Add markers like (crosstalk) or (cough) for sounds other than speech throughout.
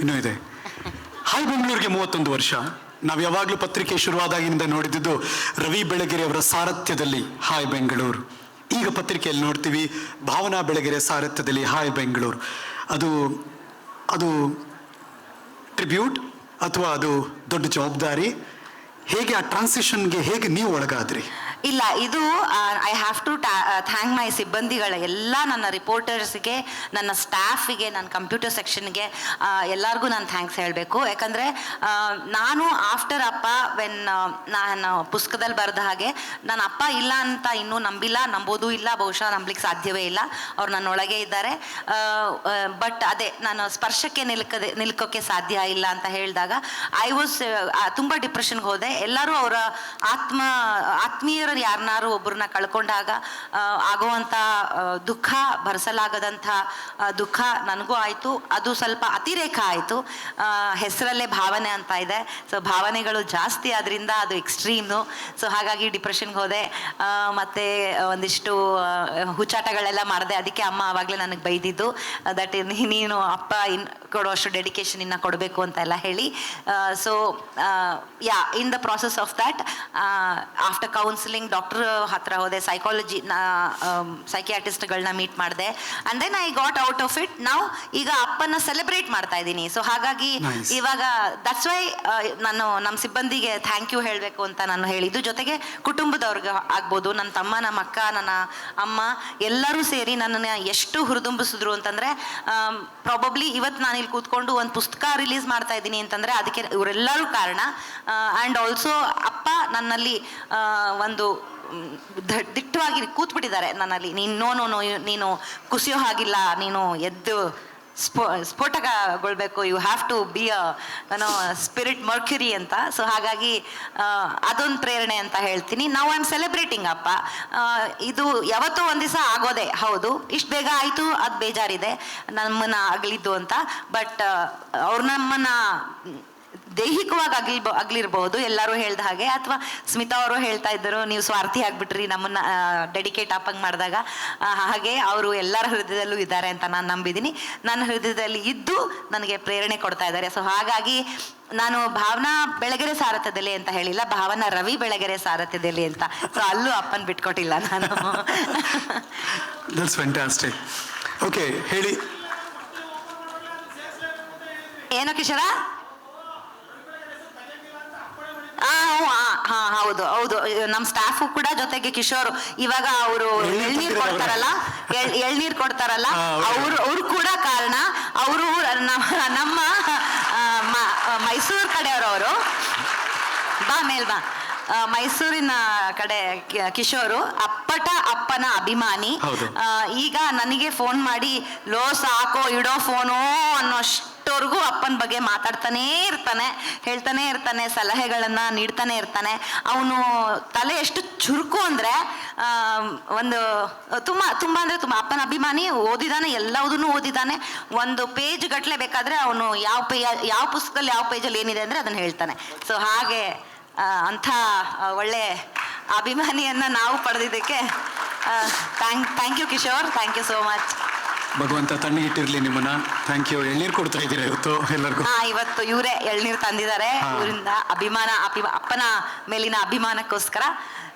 ಇನ್ನೂ ಇದೆ. ಹಾಯ್ ಬೆಂಗಳೂರಿಗೆ ಮೂವತ್ತೊಂದು ವರ್ಷ. ನಾವು ಯಾವಾಗಲೂ ಪತ್ರಿಕೆ ಶುರುವಾದಾಗಿನಿಂದ ನೋಡಿದ್ದು ರವಿ ಬೆಳಗೆರೆ ಅವರ ಸಾರಥ್ಯದಲ್ಲಿ ಹಾಯ್ ಬೆಂಗಳೂರು. ಈಗ ಪತ್ರಿಕೆಯಲ್ಲಿ ನೋಡ್ತೀವಿ ಭಾವನಾ ಬೆಳಗೆರೆ ಸಾರಥ್ಯದಲ್ಲಿ ಹಾಯ್ ಬೆಂಗಳೂರು. ಅದು ಅದು ಟ್ರಿಬ್ಯೂಟ್ ಅಥವಾ ಅದು ದೊಡ್ಡ ಜವಾಬ್ದಾರಿ. ಹೇಗೆ ಆ ಟ್ರಾನ್ಸಿಷನ್ಗೆ ಹೇಗೆ ನೀವು ಒಳಗಾದ್ರಿ? ಇಲ್ಲ, ಇದು I have to thank my ಸಿಬ್ಬಂದಿಗಳ, ಎಲ್ಲ ನನ್ನ ರಿಪೋರ್ಟರ್ಸ್ಗೆ ನನ್ನ ಸ್ಟಾಫಿಗೆ ನನ್ನ ಕಂಪ್ಯೂಟರ್ ಸೆಕ್ಷನ್ಗೆ ಎಲ್ಲರಿಗೂ ನಾನು ಥ್ಯಾಂಕ್ಸ್ ಹೇಳಬೇಕು. ಯಾಕಂದರೆ ನಾನು ಆಫ್ಟರ್ ಅಪ್ಪ ವೆನ್ ನಾನು ಪುಸ್ತಕದಲ್ಲಿ ಬರೆದ ಹಾಗೆ ನನ್ನ ಅಪ್ಪ ಇಲ್ಲ ಅಂತ ಇನ್ನೂ ನಂಬಿಲ್ಲ, ನಂಬೋದು ಇಲ್ಲ, ಬಹುಶಃ ನಂಬಲಿಕ್ಕೆ ಸಾಧ್ಯವೇ ಇಲ್ಲ. ಅವ್ರು ನನ್ನೊಳಗೆ ಇದ್ದಾರೆ. ಬಟ್ ಅದೇ, ನಾನು ಸ್ಪರ್ಶಕ್ಕೆ ನಿಲ್ಕದೆ ನಿಲ್ಕೋಕ್ಕೆ ಸಾಧ್ಯ ಇಲ್ಲ ಅಂತ ಹೇಳಿದಾಗ ಐ ವಾಸ್ ತುಂಬ ಡಿಪ್ರೆಷನ್ಗೆ ಹೋದೆ. ಎಲ್ಲರೂ ಅವರ ಆತ್ಮ ಆತ್ಮೀಯರ ಯಾರನ್ನಾರು ಒಬ್ಬರನ್ನ ಕಳ್ಕೊಂಡಾಗ ಆಗುವಂಥ ದುಃಖ ಭರಿಸಲಾಗದಂಥ ದುಃಖ ನನಗೂ ಆಯಿತು. ಅದು ಸ್ವಲ್ಪ ಅತಿರೇಕ ಆಯಿತು. ಹೆಸರಲ್ಲೇ ಭಾವನೆ ಅಂತ ಇದೆ. ಸೊ ಭಾವನೆಗಳು ಜಾಸ್ತಿ ಆದ್ರಿಂದ ಅದು ಎಕ್ಸ್ಟ್ರೀಮು ಸೊ ಹಾಗಾಗಿ ಡಿಪ್ರೆಷನ್ಗೆ ಹೋದೆ. ಮತ್ತೆ ಒಂದಿಷ್ಟು ಹುಚ್ಚಾಟಗಳೆಲ್ಲ ಮಾಡಿದೆ. ಅದಕ್ಕೆ ಅಮ್ಮ ಆವಾಗಲೇ ನನಗೆ ಬೈದಿದ್ದು. ದಟ್ ನೀನು ಅಪ್ಪ, ಇನ್ ಕೊಡುವಷ್ಟು ಡೆಡಿಕೇಶನ್ ಇನ್ನ ಕೊಡಬೇಕು ಅಂತ ಎಲ್ಲ ಹೇಳಿ. So ya in the process of that after counselling doctor ಹತ್ರ ಹೋದೆ ಸೈಕಾಲಜಿ ಸೈಕಿಯಾಟಿಸ್ಟ್ಗಳನ್ನ ಮೀಟ್ ಮಾಡಿದೆ. And then I got out of it ನಾವು ಈಗ ಅಪ್ಪನ ಸೆಲೆಬ್ರೇಟ್ ಮಾಡ್ತಾ ಇದ್ದೀನಿ. ಸೊ ಹಾಗಾಗಿ ಇವಾಗ ದಟ್ಸ್ ವೈ ನಾನು ನಮ್ಮ ಸಿಬ್ಬಂದಿಗೆ ಥ್ಯಾಂಕ್ ಯು ಹೇಳಬೇಕು ಅಂತ ನಾನು ಹೇಳಿದ್ದು. ಜೊತೆಗೆ ಕುಟುಂಬದವ್ರಿಗೆ ಆಗ್ಬೋದು. ನನ್ನ ತಮ್ಮ ನಮ್ಮ ಅಕ್ಕ ನನ್ನ ಅಮ್ಮ ಎಲ್ಲರೂ ಸೇರಿ ನನ್ನನ್ನು ಎಷ್ಟು ಹುರಿದುಂಬಿಸಿದ್ರು ಅಂತಂದ್ರೆ ಪ್ರಾಬಬ್ಲಿ ಇವತ್ತು ನಾನು ಇಲ್ಲಿ ಕೂತ್ಕೊಂಡು ಒಂದು ಪುಸ್ತಕ ರಿಲೀಸ್ ಮಾಡ್ತಾ ಇದ್ದೀನಿ ಅಂತಂದರೆ ಅದಕ್ಕೆ ಇವರೆಲ್ಲರೂ ಕಾರಣ. ಆ್ಯಂಡ್ ಆಲ್ಸೋ ಅಪ್ಪ ನನ್ನಲ್ಲಿ ಒಂದು ದಿಟ್ಟವಾಗಿ ಕೂತ್ಬಿಟ್ಟಿದ್ದಾರೆ ನನ್ನಲ್ಲಿ. ನೀನು, ನೋ ನೋ ನೋ, ನೀನು ಕುಸಿಯೋ ಹಾಗಿಲ್ಲ, ನೀನು ಎದ್ದು ಸ್ಫೋ ಸ್ಫೋಟಕಗೊಳ್ಬೇಕು. You have to be a ಏನೋ ಸ್ಪಿರಿಟ್ ಮರ್ಕ್ಯುರಿ ಅಂತ. ಸೊ ಹಾಗಾಗಿ ಅದೊಂದು ಪ್ರೇರಣೆ ಅಂತ ಹೇಳ್ತೀನಿ. ನಾವು ಐ ಆಮ್ ಸೆಲೆಬ್ರೇಟಿಂಗ್ ಅಪ್ಪ ಇದು ಯಾವತ್ತೋ ಒಂದು ದಿವಸ ಆಗೋದೆ, ಹೌದು. ಇಷ್ಟು ಬೇಗ ಆಯಿತು, ಅದು ಬೇಜಾರಿದೆ. ನಮ್ಮನ್ನ ಅಗಲಿದ್ದು ಅಂತ. ಬಟ್ ಅವ್ರು ನಮ್ಮನ್ನ ದೈಹಿಕವಾಗಿ ಆಗ್ಲಿ ಆಗ್ಲಿರ್ಬಹುದು ಎಲ್ಲರೂ ಹೇಳ್ದ ಹಾಗೆ. ಅಥವಾ ಸ್ಮಿತಾ ಅವರು ಹೇಳ್ತಾ ಇದ್ದರು ನೀವು ಸ್ವಾರ್ಥಿ ಆಗ್ಬಿಟ್ರಿ ನಮ್ಮನ್ನ ಡೆಡಿಕೇಟ್ ಆಪಂಗ್ ಮಾಡಿದಾಗ. ಹಾಗೆ ಅವರು ಎಲ್ಲರ ಹೃದಯದಲ್ಲೂ ಇದ್ದಾರೆ ಅಂತ ನಾನು ನಂಬಿದ್ದೀನಿ ನನ್ನ ಹೃದಯದಲ್ಲಿ ಇದ್ದು ನನಗೆ ಪ್ರೇರಣೆ ಕೊಡ್ತಾ ಇದ್ದಾರೆ. ಸೊ ಹಾಗಾಗಿ ನಾನು ಭಾವನಾ ಬೆಳಗೆರೆ ಸಾರಥ್ಯದಲ್ಲಿ ಅಂತ ಹೇಳಿಲ್ಲ ಭಾವನಾ ರವಿ ಬೆಳಗೆರೆ ಸಾರಥ್ಯದಲ್ಲಿ ಅಂತ. ಸೊ ಅಲ್ಲೂ ಅಪ್ಪನ್ ಬಿಟ್ಕೊಟ್ಟಿಲ್ಲ ನಾನು. ಓಕೆ ಹೇಳಿ. ಏನೋ ಕಿಶೋರ? ಹಾ ಹೌದು ಹೌದು. ನಮ್ಮ ಸ್ಟಾಫು ಕೂಡ ಜೊತೆಗೆ ಕಿಶೋರ್. ಇವಾಗ ಅವರು ಎಳ್ನೀರ್ ಕೊಡ್ತಾರಲ್ಲ? ಎಳ್- ಎಳ್ನೀರ್ ಕೊಡ್ತಾರಲ್ಲ? ಅವ್ರು. ಅವರು ಕೂಡ ಕಾರಣ. ಅವರು ನಮ್ಮ ಮೈಸೂರು ಕಡೆಯವರವರು ಬಾ ಮೇಲ್ ಬಾ. ಮೈಸೂರಿನ ಕಡೆ ಕಿಶೋರು ಅಪ್ಪಟ ಅಪ್ಪನ ಅಭಿಮಾನಿ. ಆ, ಈಗ ನನಗೆ ಫೋನ್ ಮಾಡಿ ಲೋ ಸಾಕೋ ಇಡೋ ಫೋನು ಅನ್ನೋಷ್ಟವರೆಗೂ ಅಪ್ಪನ ಬಗ್ಗೆ ಮಾತಾಡ್ತಾನೇ ಇರ್ತಾನೆ, ಹೇಳ್ತಾನೆ ಇರ್ತಾನೆ, ಸಲಹೆಗಳನ್ನ ನೀಡ್ತಾನೆ ಇರ್ತಾನೆ. ಅವನು ತಲೆ ಎಷ್ಟು ಚುರುಕು ಅಂದ್ರೆ ಒಂದು, ತುಂಬ ತುಂಬ ಅಂದ್ರೆ ತುಂಬ. ಅಪ್ಪನ ಅಭಿಮಾನಿ ಓದಿದಾನೆ, ಎಲ್ಲವುದನ್ನು ಓದಿದಾನೆ. ಒಂದು ಪೇಜ್ ಗಟ್ಟಲೆ ಬೇಕಾದ್ರೆ ಅವನು ಯಾವ ಪೇ, ಯಾವ ಪುಸ್ತಕದಲ್ಲಿ ಯಾವ ಪೇಜಲ್ಲಿ ಏನಿದೆ ಅಂದ್ರೆ ಅದನ್ನ ಹೇಳ್ತಾನೆ. ಸೊ ಹಾಗೆ ಅಂಥ ಒಳ್ಳೆ ಅಭಿಮಾನಿಯನ್ನ ನಾವು ಪಡೆದಿದ್ದಕ್ಕೆ thank thank you Kishore. Thank you so much ಭಗವಂತ ತಣ್ಣಗಿಟ್ಟಿರ್ಲಿ ನಿಮ್ಮನ್ನ. ಥ್ಯಾಂಕ್ ಯು ಎಳ್ನೀರ್ ಕೊಡ್ತಾ ಇದ್ದೀರಾ ಇವತ್ತು ಎಲ್ಲರಿಗೂ? ಹಾ ಇವತ್ತು ಇವರೇ ಎಳ್ನೀರ್ ತಂದಿದ್ದಾರೆ. ಹಾ. ಇವರಿಂದ ಅಭಿಮಾನ ಅಪಿ- ಅಪ್ಪನ ಮೇಲಿನ ಅಭಿಮಾನಕ್ಕೋಸ್ಕರ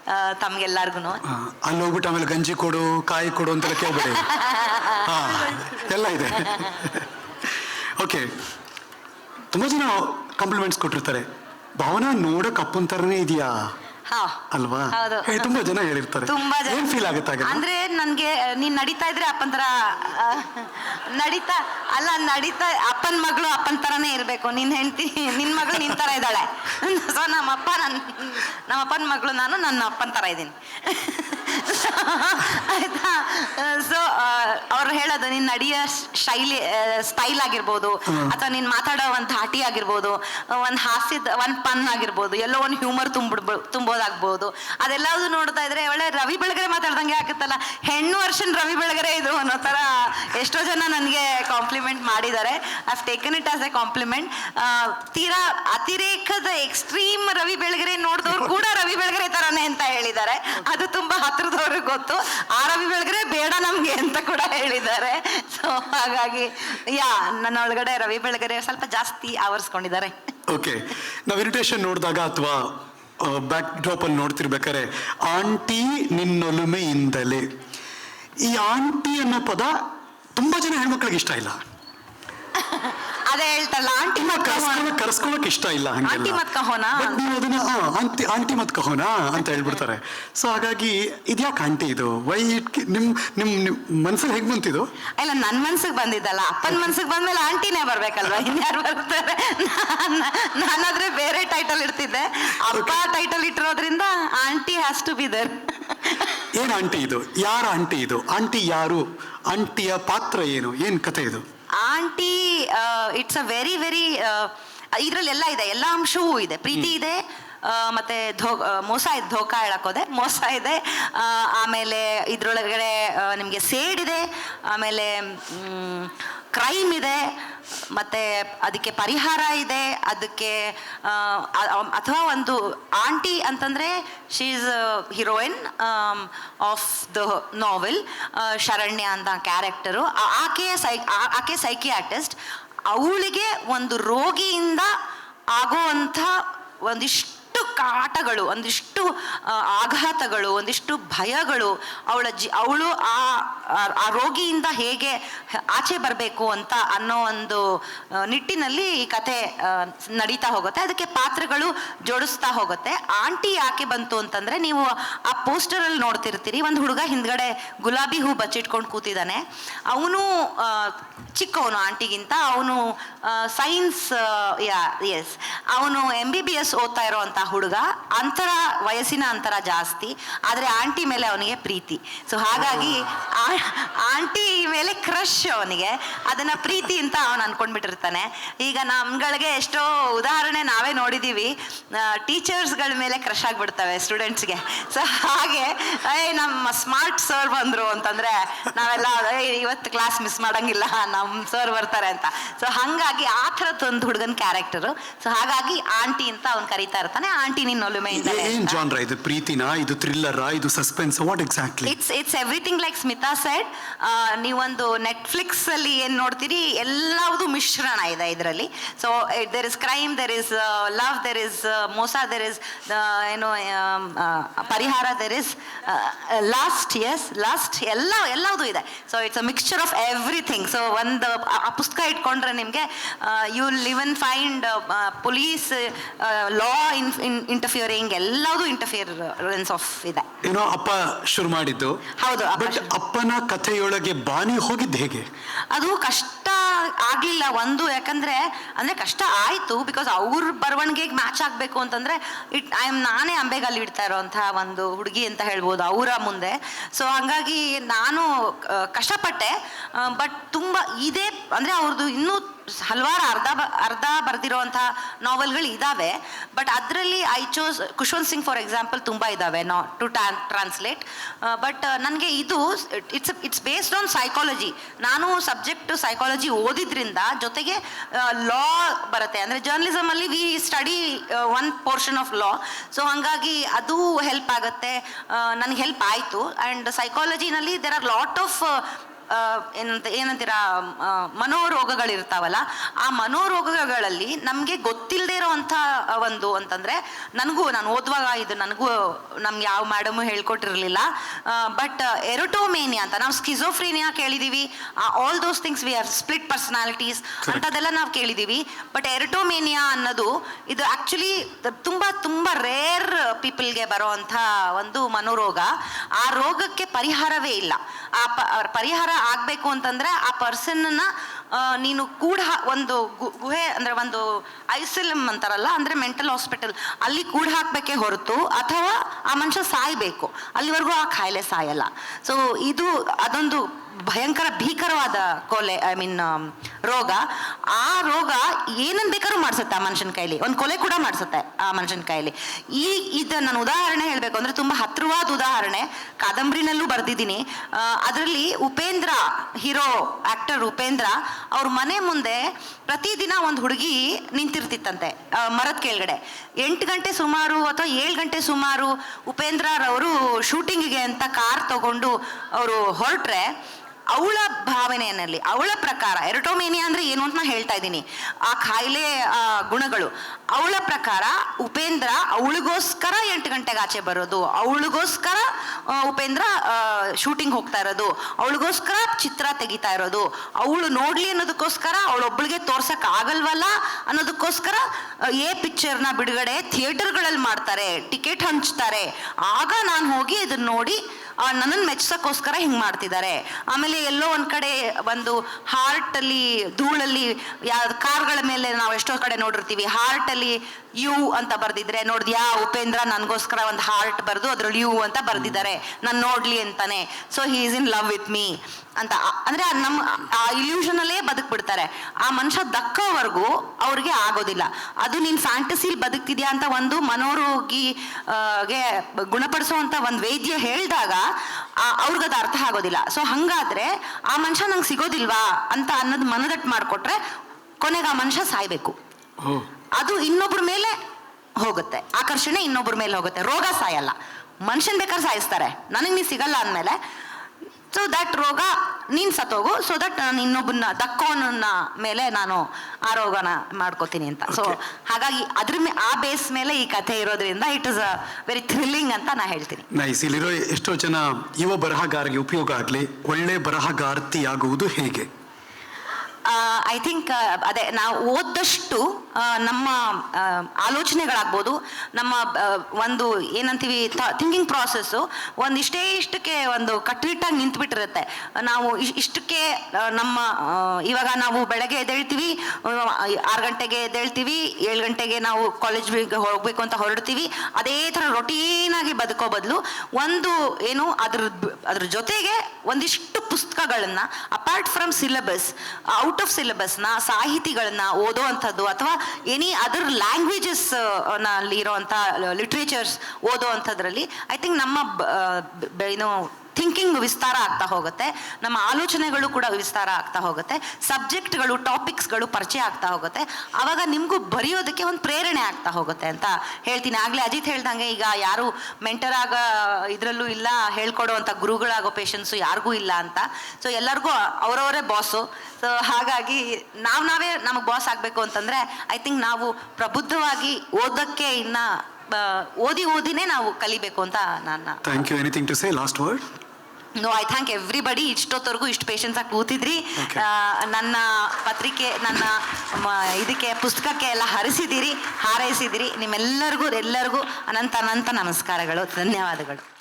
ಆ, ತಮ್ಗೆಲ್ಲರಿಗೂ ಆ, ಅಲ್ಲಿ ಹೋಗ್ಬಿಟ್ಟು ಆಮೇಲೆ ಗಂಜಿ ಕೊಡು ಕಾಯಿ ಕೊಡು ಅಂತೆಲ್ಲ ಕೇಳ್ಬೇಡಿ. ಹಾ ಎಲ್ಲ ಇದೆ. ಓಕೆ ತುಂಬಾ ಜನ ಕಾಂಪ್ಲಿಮೆಂಟ್ಸ್ ಕೊಟ್ಟಿರ್ತಾರೆ. ಭಾವನಾ ನೋಡಕ್ ಅಪ್ಪನ ಥರನೇ ಇದೆಯಾ? ಅಲ್ವಾ? ಹೌದು. ತುಂಬಾ ಜನ ಹೇಳಿರ್ತಾರೆ. ತುಂಬಾ ಜನ. ಏನ್ ಫೀಲ್ ಆಗುತ್ತೆ ಹಾಗಾದ್ರೆ? ಅಂದ್ರೆ ನನ್ಗೆ ನೀನ್ ನಡೀತಾ ಇದ್ರೆ ಅಪ್ಪನ್ ತರ ಆ, ನಡೀತಾ ಅಲ್ಲ ನಡೀತಾ ಅಪ್ಪನ ಮಗಳು ಅಪ್ಪನ ತರನೇ ಇರ್ಬೇಕು. ನೀನ್ ಹೆಂಡತಿ ನಿನ್ ಮಗಳು ನಿನ್ ತರ ಇದ್ದಾಳೆ. (laughs) ಸೊ ನಮ್ಮಪ್ಪ ನನ್ ನಮ್ಮ ಅಪ್ಪನ ಮಗಳು ನಾನು ನನ್ನ ಅಪ್ಪನ ತರ ಇದ್ದೀನಿ. (laughs) ಆಯ್ತಾ? ಸೊ ಅವ್ರು ಹೇಳೋದು ನಿನ್ನ ನಡೆಯೋ ಶೈಲಿ ಸ್ಟೈಲ್ ಆಗಿರ್ಬೋದು ಅಥವಾ ನೀನ್ ಮಾತಾಡೋ ಒಂದು ಧಾಟಿ ಆಗಿರ್ಬೋದು ಒಂದು ಹಾಸ್ಯದ ಒಂದು ಪನ್ ಆಗಿರ್ಬೋದು ಎಲ್ಲೋ ಒಂದು ಹ್ಯೂಮರ್ ತುಂಬಿಡ್ಬೋ ತುಂಬೋದಾಗ್ಬೋದು ಅದೆಲ್ಲದು ನೋಡ್ತಾ ಇದ್ರೆ ಒಳ್ಳೆ ರವಿ ಬೆಳಗರೆ ಮಾತಾಡ್ದಂಗೆ ಆಗುತ್ತಲ್ಲ. ಹೆಣ್ಣು ವರ್ಷನ್ ರವಿ ಬೆಳಗರೆ ಇದು ಅನ್ನೋ ಥರ ಎಷ್ಟೋ ಜನ ನನಗೆ ಕಾಂಪ್ಲಿಮೆಂಟ್ ಮಾಡಿದ್ದಾರೆ I taken it as a compliment ತೀರಾ ಅತಿರೇಕದ ಎಕ್ಸ್ಟ್ರೀಮ್ ರವಿ ಬೆಳಗರೆ ನೋಡಿದವ್ರು ಕೂಡ ರವಿ ಬೆಳಗರೆ ತರಾನೇ ಅಂತ ಹೇಳಿದ್ದಾರೆ. ಅದು ತುಂಬಾ ಹತ್ರದವ್ರಿಗೆ ಗೊತ್ತು. ಆರವಿ ಬೆಳಗ್ರೆ ಬೆಳಗರೆ ಬೇಡ ನಮ್ಗೆ ಅಂತ ಕೂಡ ಹೇಳಿದ್ದಾರೆ. ಸೊ ಹಾಗಾಗಿ, ಯಾ, ನನ್ನ ಒಳಗಡೆ ರವಿ ಬೆಳಗರೆ ಸ್ವಲ್ಪ ಜಾಸ್ತಿ ಆವರಿಸ್ಕೊಂಡಿದ್ದಾರೆ. ಓಕೆ ನಾವು ಇರಿಟೇಷನ್ ನೋಡಿದಾಗ ಅಥವಾ ಬ್ಯಾಕ್ ಡ್ರಾಪ್ ಅಲ್ಲಿ ನೋಡ್ತಿರ್ಬೇಕಾರೆ ಆಂಟಿ ನಿನ್ನೊಲುಮೆಯಿಂದಲೇ. ಈ ಆಂಟಿ ಅನ್ನೋ ಪದ ತುಂಬಾ ಜನ ಹೆಣ್ಮಕ್ಳಿಗೆ ಇಷ್ಟ ಇಲ್ಲ. ಅದೇ ಹೇಳ್ತಲ್ಲ ಆಂಟಿ ಮತ್ ಕಹೋನ. ಕರ್ಸ್ಕೊಳಕ್ ಕರ್ಸ್ಕೊಳಕ್ ಇಷ್ಟ ಇಲ್ಲ ಹಂಗೆಲ್ಲ. ಆಂಟಿ ಮತ್ ಕಹೋನ? ನೀವು ಅದನ್ನ ಆ, ಆಂಟಿ ಆಂಟಿ ಮತ್ ಕಹೋನ ಅಂತ ಹೇಳ್ಬಿಡ್ತಾರೆ. ಸೊ ಹಾಗಾಗಿ ಇದ್ಯಾಕೆ ಆಂಟಿ ಇದು? ವೈ ಇಟ್ ನಿಮ್ ನಿಮ್ ನಿಮ್ ಮನ್ಸಲ್ಲಿ ಹೇಗ್ ಬಂತಿದು ಇಲ್ಲ ನನ್ ಮನ್ಸಿಗೆ ಬಂದಿದ್ದಲ್ಲ. ಅಪ್ಪನ ಮನ್ಸಿಗೆ ಬಂದ್ಮೇಲೆ ಆಂಟಿನೇ ಬರ್ಬೇಕಲ್ವಾ? (laughs) ಇನ್ಯಾರು ಬರ್ತಾರೆ? ನಾನ್- ನಾನಾದ್ರೆ ಬೇರೆ ಟೈಟಲ್ ಇಡ್ತಿದ್ದೆ. ಅಪ್ಪ title ಇಟ್ಟಿರೋದ್ರಿಂದ aunty has to be there ಏನ್ ಆಂಟಿ ಇದು? ಯಾರ ಆಂಟಿ ಇದು? ಆಂಟಿ ಯಾರು? ಆಂಟಿಯ ಪಾತ್ರ ಏನು? ಏನ್ ಕತೆ ಇದು? Aunty it's a very very ಇದರಲ್ಲೆಲ್ಲ ಇದೆ ಎಲ್ಲ ಅಂಶವೂ ಇದೆ. ಪ್ರೀತಿ ಇದೆ ಮತ್ತೆ ಧೋ ಮೋಸ ಇದೆ ಧೋಕಾ ಹೇಳಕ್ಕೋದೆ ಮೋಸ ಇದೆ ಆಮೇಲೆ ಇದ್ರೊಳಗಡೆ ನಿಮಗೆ ಸೇಡಿದೆ ಆಮೇಲೆ ಕ್ರೈಮ್ ಇದೆ ಮತ್ತೆ ಅದಕ್ಕೆ ಪರಿಹಾರ ಇದೆ, ಅದಕ್ಕೆ ಅಥವಾ ಒಂದು ಆಂಟಿ ಅಂತಂದ್ರೆ she is heroine of the novel Sharanya ಅಂತ ಕ್ಯಾರೆಕ್ಟರು ಆಕೆಯ ಸೈ ಆಕೆ ಸೈಕಿಯಾಟಿಸ್ಟ್ ಅವಳಿಗೆ ಒಂದು ರೋಗಿಯಿಂದ ಆಗುವಂಥ ಒಂದಿಷ್ಟು ಕಾಟಗಳು, ಒಂದಿಷ್ಟು ಆಘಾತಗಳು, ಒಂದಿಷ್ಟು ಭಯಗಳು ಅವಳ ಜಿ, ಅವಳು ಆ, ಆ- ಆ ರೋಗಿಯಿಂದ ಹೇಗೆ ಆಚೆ ಬರಬೇಕು ಅಂತ ಅನ್ನೋ ಒಂದು ನಿಟ್ಟಿನಲ್ಲಿ ಈ ಕತೆ ನಡೀತಾ ಹೋಗುತ್ತೆ. ಅದಕ್ಕೆ ಪಾತ್ರಗಳು ಜೋಡಿಸ್ತಾ ಹೋಗುತ್ತೆ. ಆಂಟಿ ಯಾಕೆ ಬಂತು ಅಂತಂದ್ರೆ, ನೀವು ಆ ಪೋಸ್ಟರ್ ಅಲ್ಲಿ ನೋಡ್ತಿರ್ತೀರಿ, ಒಂದು ಹುಡುಗ ಹಿಂದ್ಗಡೆ ಗುಲಾಬಿ ಹೂ ಬಚ್ಚಿಟ್ಕೊಂಡು ಕೂತಿದ್ದಾನೆ. ಅವನು ಚಿಕ್ಕವನು ಆಂಟಿಗಿಂತ. ಅವನು ಸೈನ್ಸ್ ಯಾ, ಎಸ್. ಅವನು ಎಂ ಬಿ ಬಿ ಎಸ್ ಓದ್ತಾ ಇರೋವಂಥ ಹುಡುಗ ಅಂತರ ವಯಸ್ಸಿನ ಅಂತರ ಜಾಸ್ತಿ ಆದರೆ ಆಂಟಿ ಮೇಲೆ ಅವನಿಗೆ ಪ್ರೀತಿ. ಸೊ ಹಾಗಾಗಿ ಆಂಟಿ ಮೇಲೆ ಕ್ರಶ್ ಅವನಿಗೆ. ಅದನ್ನ ಪ್ರೀತಿ ಅಂತ ಅವನು ಅನ್ಕೊಂಡ್ಬಿಟ್ಟಿರ್ತಾನೆ. ಈಗ ನಮ್ಗಳಿಗೆ ಎಷ್ಟೋ ಉದಾಹರಣೆ ನಾವೇ ನೋಡಿದೀವಿ. ಟೀಚರ್ಸ್ಗಳ ಮೇಲೆ ಕ್ರಶ್ ಆಗ್ಬಿಡ್ತವೆ ಸ್ಟೂಡೆಂಟ್ಸ್ಗೆ ಸೊ ಹಾಗೆ ಏ ನಮ್ಮ ಸ್ಮಾರ್ಟ್ ಸರ್ ಬಂದ್ರು ಅಂತಂದ್ರೆ ನಾವೆಲ್ಲ "ಏಯ್, ಇವತ್ತು ಕ್ಲಾಸ್ ಮಿಸ್ ಮಾಡಂಗಿಲ್ಲ ನಮ್ಮ ಸರ್ ಬರ್ತಾರೆ ಅಂತ. ಸೊ ಹಾಗಾಗಿ ಆ ಥರದ್ದು ಒಂದು ಹುಡುಗನ ಕ್ಯಾರೆಕ್ಟರು ಸೊ ಹಾಗಾಗಿ ಆಂಟಿ ಅಂತ ಅವ್ನು ಕರೀತಾ ಇರ್ತಾನೆ. ಆಂಟಿ ನಿನ್ನ ಒಲುಮೆಯಿಂದ ಇದು? ಪ್ರೀತಿನಾ? ಇದು ಥ್ರಿಲ್ಲರಾ ಇದು suspense what exactly it's it's everything like Smita said ನೀವೊಂದು ನೆಟ್ಫ್ಲಿಕ್ಸ್ ಅಲ್ಲಿ ಏನ್ ನೋಡ್ತೀರಿ ಎಲ್ಲವುದು ಮಿಶ್ರಣ ಇದೆ ಇದರಲ್ಲಿ. So there is crime there is love there is ಮೋಸ ದೆರ್ ಇಸ್ ಏನು ಪರಿಹಾರ there is last is last ಎಲ್ಲ ಎಲ್ಲವುದು ಇದೆ. So it's a mixture of everything so ಒಂದು ಆ- ಪುಸ್ತಕ ಇಟ್ಕೊಂಡ್ರೆ ನಿಮಗೆ you live find police law in interfering ಎಲ್ಲದೂ ಇಂಟರ್ಫಿಯರೆನ್ಸ್ ಆಫ್ ಇದೆ. ಏನೋ ಅಪ್ಪ ಶುರು ಮಾಡಿದ್ದು. ಹೌದು, ಅಪ್ಪ ಬಟ್ ಅಪ್ಪನ ಕಥೆಯೊಳಗೆ ಬಾನಿ ಹೋಗಿದ್ದು ಹೇಗೆ? ಅದು ಕಷ್ಟ ಆಗಲಿಲ್ಲ ಒಂದು, ಯಾಕಂದ್ರೆ, ಅಂದ್ರೆ ಕಷ್ಟ ಆಯ್ತು ಬಿಕಾಸ್ ಅವ್ರ ಬರವಣಿಗೆಗೆ ಮ್ಯಾಚ್ ಆಗಬೇಕು ಅಂತಂದ್ರೆ, ಇಟ್ ಐ ಆಮ್ ನಾನೇ ಅಂಬೆಗಲ್ಲಿ ಇಡ್ತಾ ಇರೋಂತಹ ಒಂದು ಹುಡುಗಿ ಅಂತ ಹೇಳ್ಬೋದು ಅವರ ಮುಂದೆ. ಸೊ ಹಂಗಾಗಿ ನಾನು ಕಷ್ಟಪಟ್ಟೆ ಬಟ್ ತುಂಬಾ ಇದೇ ಅಂದ್ರೆ ಅವ್ರದ್ದು ಇನ್ನೂ ಹಲವಾರು ಅರ್ಧ ಅರ್ಧ ಬರೆದಿರೋವಂಥ ನಾವೆಲ್ಗಳು ಇದಾವೆ. ಬಟ್ ಅದರಲ್ಲಿ I chose Khushwant Singh for example ತುಂಬ ಇದ್ದಾವೆ ನಾ ಟು ಟ್ರಾನ್ಸ್ಲೇಟ್ ಬಟ್ ನನಗೆ ಇದು it's it's based on psychology ನಾನು ಸಬ್ಜೆಕ್ಟ್ ಸೈಕಾಲಜಿ ಓದಿದ್ರಿಂದ ಜೊತೆಗೆ ಲಾ ಬರುತ್ತೆ. ಅಂದರೆ ಜರ್ನಲಿಸಮಲ್ಲಿ we study one portion of law so ಹಾಗಾಗಿ ಅದು ಹೆಲ್ಪ್ ಆಗುತ್ತೆ. ನನಗೆ ಹೆಲ್ಪ್ ಆಯಿತು. ಆ್ಯಂಡ್ ಸೈಕಾಲಜಿನಲ್ಲಿ ದೇರ್ ಆರ್ ಲಾಟ್ ಆಫ್ ಏನಂತ ಏನಂತೀರ ಮನೋರೋಗಗಳಿರ್ತಾವಲ್ಲ ಆ ಮನೋರೋಗಗಳಲ್ಲಿ ನಮಗೆ ಗೊತ್ತಿಲ್ಲದೆ ಇರೋವಂಥ ಒಂದು ಅಂತಂದ್ರೆ ನನಗೂ ನಾನು ಓದುವಾಗ ಇದು ನನಗೂ ನಮ್ಗೆ ಯಾವ ಮೇಡಮು ಹೇಳ್ಕೊಟ್ಟಿರಲಿಲ್ಲ. ಬಟ್ ಎರೋಟೋಮೇನಿಯಾ ಅಂತ ನಾವು schizophrenia ಕೇಳಿದೀವಿ. All those things we are split personalities ಅಂಥದ್ದೆಲ್ಲ ನಾವು ಕೇಳಿದ್ದೀವಿ ಬಟ್ ಎರೋಟೋಮೇನಿಯಾ ಅನ್ನೋದು ಇದು ಆಕ್ಚುಲಿ ತುಂಬ ತುಂಬ ರೇರ್ ಪೀಪಲ್ಗೆ ಬರೋವಂಥ ಒಂದು ಮನೋರೋಗ. ಆ ರೋಗಕ್ಕೆ ಪರಿಹಾರವೇ ಇಲ್ಲ. ಆ ಪರಿಹಾರ ಆಗಬೇಕು ಅಂತಂದ್ರೆ ಆ ಪರ್ಸನ್ನ ನೀನು ಕೂಡ ಒಂದು ಗುಹೆ, ಅಂದ್ರೆ ಒಂದು ಐಸಿಲಮ್ ಅಂತಾರಲ್ಲ, ಅಂದ್ರೆ ಮೆಂಟಲ್ ಹಾಸ್ಪಿಟಲ್. ಅಲ್ಲಿ ಕೂಡ ಹಾಕಬೇಕೇ ಹೊರತು, ಅಥವಾ ಆ ಮನುಷ್ಯ ಸಾಯ್ಬೇಕು. ಅಲ್ಲಿವರೆಗೂ ಆ ಕಾಯಿಲೆ ಸಾಯಲ್ಲ. ಸೊ ಇದು ಅದೊಂದು ಭಯಂಕರ ಭೀಕರವಾದ ಕೊಲೆ ಐ ಮೀನ್ ರೋಗ. ಆ ರೋಗ ಏನನ್ ಬೇಕಾದ್ರೂ ಮಾಡಿಸುತ್ತೆ ಆ ಮನುಷ್ಯನ ಕೈಲಿ. ಒಂದು ಕೊಲೆ ಕೂಡ ಮಾಡಿಸುತ್ತೆ ಆ ಮನುಷ್ಯನ ಕೈಲಿ. ಈ, ಇದು ನಾನು ಉದಾಹರಣೆ ಹೇಳಬೇಕು ಅಂದ್ರೆ ತುಂಬಾ ಹತ್ರವಾದ ಉದಾಹರಣೆ. ಕಾದಂಬರಿನಲ್ಲೂ ಬರೆದಿದ್ದೀನಿ. ಅದರಲ್ಲಿ ಉಪೇಂದ್ರ, ಹೀರೋ ಆಕ್ಟರ್ ಉಪೇಂದ್ರ ಅವ್ರ ಮನೆ ಮುಂದೆ ಪ್ರತಿದಿನ ಒಂದು ಹುಡುಗಿ ನಿಂತಿರ್ತಿತ್ತಂತೆ ಮರದ ಕೆಳಗಡೆ. ಎಂಟು ಗಂಟೆ ಸುಮಾರು ಅಥವಾ ಏಳು ಗಂಟೆ ಸುಮಾರು ಉಪೇಂದ್ರರವರು ಶೂಟಿಂಗಿಗೆ ಅಂತ ಕಾರ್ ತಗೊಂಡು ಅವರು ಹೊರಟ್ರೆ ಅವಳ ಭಾವನೆಯಲ್ಲಿ ಅವಳ ಪ್ರಕಾರ, ಎರಟೋಮೇನಿಯಾ ಅಂದ್ರೆ ಏನು ಅಂತ ನಾ ಹೇಳ್ತಾ ಇದ್ದೀನಿ. ಆ ಕಾಯಿಲೆ ಗುಣಗಳು, ಅವಳ ಪ್ರಕಾರ ಉಪೇಂದ್ರ ಅವಳಿಗೋಸ್ಕರ ಎಂಟು ಗಂಟೆಗೆ ಆಚೆ ಬರೋದು, ಅವಳಿಗೋಸ್ಕರ ಉಪೇಂದ್ರ ಶೂಟಿಂಗ್ ಹೋಗ್ತಾ ಇರೋದು. ಅವಳಿಗೋಸ್ಕರ ಚಿತ್ರ ತೆಗಿತಾ ಇರೋದು. ಅವಳು ನೋಡ್ಲಿ ಅನ್ನೋದಕ್ಕೋಸ್ಕರ ಅವಳೊಬ್ಬಳಿಗೆ ತೋರ್ಸಕ್ ಆಗಲ್ವಲ್ಲ ಅನ್ನೋದಕ್ಕೋಸ್ಕರ ಎ ಪಿಕ್ಚರ್ನ ಬಿಡುಗಡೆ ಥಿಯೇಟರ್ಗಳಲ್ಲಿ ಮಾಡ್ತಾರೆ, ಟಿಕೆಟ್ ಹಂಚ್ತಾರೆ. ಆಗ ನಾನು ಹೋಗಿ ಇದನ್ನ ನೋಡಿ ನನ್ನನ್ನು ಮೆಚ್ಚೋಕ್ಕೋಸ್ಕರ ಹಿಂಗೆ ಮಾಡ್ತಿದ್ದಾರೆ. ಆಮೇಲೆ ಎಲ್ಲೋ ಒಂದು ಕಡೆ ಒಂದು ಹಾರ್ಟಲ್ಲಿ ಧೂಳಲ್ಲಿ ಯಾವ ಕಾರ್ಗಳ ಮೇಲೆ ನಾವು ಎಷ್ಟೋ ಕಡೆ ನೋಡಿರ್ತೀವಿ. ಹಾರ್ಟಲ್ಲಿ ಯು ಅಂತ ಬರ್ದಿದ್ರೆ ನೋಡಿದ್ಯಾ ಉಪೇಂದ್ರ ನನಗೋಸ್ಕರ ಒಂದು ಹಾರ್ಟ್ ಬರೆದು ಅದ್ರಲ್ಲಿ ಯು ಅಂತ ಬರ್ದಿದ್ದಾರೆ. ನಾನು ನೋಡ್ಲಿ ಅಂತಾನೆ. So he is in love with me ಅಂತ ಅಂದ್ರೆ ಅಂದ್ರೆ ಆ ನಮ್ಮ ಆ ಇಲ್ಯೂಷನಲ್ಲೇ ಬದುಕ್ಬಿಡ್ತಾರೆ. ಆ ಮನುಷ್ಯ ದಕ್ಕೋವರೆಗೂ ಅವ್ರಿಗೆ ಆಗೋದಿಲ್ಲ. ಅದು ನೀನ್ ಫ್ಯಾಂಟಸಿಲ್ ಬದುಕ್ತಿದ್ಯಾ ಅಂತ ಒಂದು ಮನೋರೋಗಿ ಆ, ಗೆ ಗುಣಪಡಿಸುವಂತ ಒಂದು ವೈದ್ಯ ಹೇಳಿದಾಗ ಅವ್ರಿಗದು ಅರ್ಥ ಆಗೋದಿಲ್ಲ. ಸೊ ಹಂಗಾದ್ರೆ ಆ ಮನುಷ್ಯ ನಂಗೆ ಸಿಗೋದಿಲ್ವಾ ಅಂತ ಅನ್ನೋದು ಮನದಟ್ಟು ಮಾಡಿಕೊಟ್ರೆ ಕೊನೆಗೆ ಆ ಮನುಷ್ಯ ಸಾಯ್ಬೇಕು. ಅದು ಇನ್ನೊಬ್ರ ಮೇಲೆ ಹೋಗುತ್ತೆ. ಆಕರ್ಷಣೆ ಇನ್ನೊಬ್ರ ಮೇಲೆ ಹೋಗುತ್ತೆ. ರೋಗ ಸಾಯಲ್ಲ. ಮನುಷ್ಯನ್ ಬೇಕಾದ್ರೆ ಸಾಯಿಸ್ತಾರೆ. ನನಗೆ ನೀ ಸಿಗಲ್ಲ ಅಂದಮೇಲೆ ಸೊ ದಟ್ ರೋಗ ನೀನು ಸತ್ತೋಗು. ಸೊ ದಟ್ ನಾನು ಇನ್ನೊಬ್ಬನ ದಕ್ಕೋನ ಮೇಲೆ ನಾನು ಆ ರೋಗನ ಮಾಡ್ಕೋತೀನಿ ಅಂತ. ಸೊ ಹಾಗಾಗಿ ಅದ್ರ ಮೇ ಆ ಬೇಸ್ ಮೇಲೆ ಈ ಕಥೆ ಇರೋದ್ರಿಂದ it is a very thrilling ಅಂತ ನಾ ಹೇಳ್ತೀನಿ. ನೈಸ್ ಇಲ್ಲಿರೋ ಎಷ್ಟೋ ಜನ ಯುವ ಬರಹಗಾರರಿಗೆ ಉಪಯೋಗ ಆಗಲಿ ಒಳ್ಳೆ ಬರಹಗಾರ್ತಿಯಾಗುವುದು ಹೇಗೆ? ಐ ಥಿಂಕ್ ಅದೇ, ನಾವು ಓದ್ದಷ್ಟು ನಮ್ಮ ಆಲೋಚನೆಗಳಾಗ್ಬೋದು, ನಮ್ಮ ಒಂದು ಏನಂತೀವಿ ಥಿಂಕಿಂಗ್ ಪ್ರಾಸೆಸ್ಸು ಒಂದು ಇಷ್ಟೇ ಇಷ್ಟಕ್ಕೆ ಒಂದು ಕಟ್ಟಿಟ್ಟಾಗಿ ನಿಂತುಬಿಟ್ಟಿರುತ್ತೆ. ನಾವು ಇಷ್ಟಕ್ಕೆ ನಮ್ಮ ಇವಾಗ ನಾವು ಬೆಳಗ್ಗೆ ಎದ್ದೇಳ್ತೀವಿ ಆರು ಗಂಟೆಗೆ ಎದ್ದೇಳ್ತೀವಿ, ಏಳು ಗಂಟೆಗೆ ನಾವು ಕಾಲೇಜ್ಗೆ ಹೋಗಬೇಕು ಅಂತ ಹೊರಡ್ತೀವಿ, ಅದೇ ಥರ ರೊಟೀನಾಗಿ ಬದುಕೋ ಬದಲು ಒಂದು, ಏನು ಅದ್ರ ಅದ್ರ ಜೊತೆಗೆ ಒಂದಿಷ್ಟು ಪುಸ್ತಕಗಳನ್ನ apart from syllabus out of ಸಿಲೆಬಸ್ನ ಸಾಹಿತಿಗಳನ್ನ ಓದೋ ಅಂಥದ್ದು ಅಥವಾ ಎನಿ ಅದರ್ ಲ್ಯಾಂಗ್ವೇಜಸ್ನಲ್ಲಿ ಇರೋವಂಥ ಲಿಟ್ರೇಚರ್ಸ್ ಓದೋ ಅಂಥದ್ರಲ್ಲಿ ಐ ಥಿಂಕ್ ನಮ್ಮ ಏನು ಥಿಂಕಿಂಗ್ ವಿಸ್ತಾರ ಆಗ್ತಾ ಹೋಗುತ್ತೆ. ನಮ್ಮ ಆಲೋಚನೆಗಳು ಕೂಡ ವಿಸ್ತಾರ ಆಗ್ತಾ ಹೋಗುತ್ತೆ. ಸಬ್ಜೆಕ್ಟ್ಗಳು, ಟಾಪಿಕ್ಸ್ಗಳು ಪರಿಚಯ ಆಗ್ತಾ ಹೋಗುತ್ತೆ. ಆವಾಗ ನಿಮಗೂ ಬರೆಯೋದಕ್ಕೆ ಒಂದು ಪ್ರೇರಣೆ ಆಗ್ತಾ ಹೋಗುತ್ತೆ ಅಂತ ಹೇಳ್ತೀನಿ. ಆಗಲೇ ಅಜಿತ್ ಹೇಳ್ದಂಗೆ ಈಗ ಯಾರು ಮೆಂಟರ್ ಆಗ ಇದರಲ್ಲೂ ಇಲ್ಲ ಹೇಳ್ಕೊಡುವಂಥ ಗುರುಗಳಾಗೋ ಪೇಷನ್ಸು ಯಾರಿಗೂ ಇಲ್ಲ ಅಂತ. ಸೊ ಎಲ್ಲರಿಗೂ ಅವರವರೇ ಬಾಸು ಸೊ ಹಾಗಾಗಿ ನಾವು ನಾವೇ ನಮಗೆ ಬಾಸ್ ಆಗಬೇಕು ಅಂತಂದರೆ ಐ ಥಿಂಕ್ ನಾವು ಪ್ರಬುದ್ಧವಾಗಿ ಓದೋಕ್ಕೆ ಇನ್ನ ಓದಿ ಓದಿನೇ ನಾವು ಕಲಿಬೇಕು ಅಂತ ನನ್ನ thank you anything to say last word no I thank everybody ಇಷ್ಟೊತ್ತವರೆಗೂ ಇಷ್ಟು ಪೇಷನ್ಸ್ ಆಗಿ ಕೂತಿದ್ರಿ. ನನ್ನ ಪತ್ರಿಕೆ ನನ್ನ ಇದಕ್ಕೆ ಪುಸ್ತಕಕ್ಕೆ ಎಲ್ಲ ಹರಿಸಿದಿರಿ ಹಾರೈಸಿದಿರಿ. ನಿಮ್ಮೆಲ್ಲರಿಗೂ ಎಲ್ಲರಿಗೂ ಅನಂತ ಅನಂತ ನಮಸ್ಕಾರಗಳು. ಧನ್ಯವಾದಗಳು.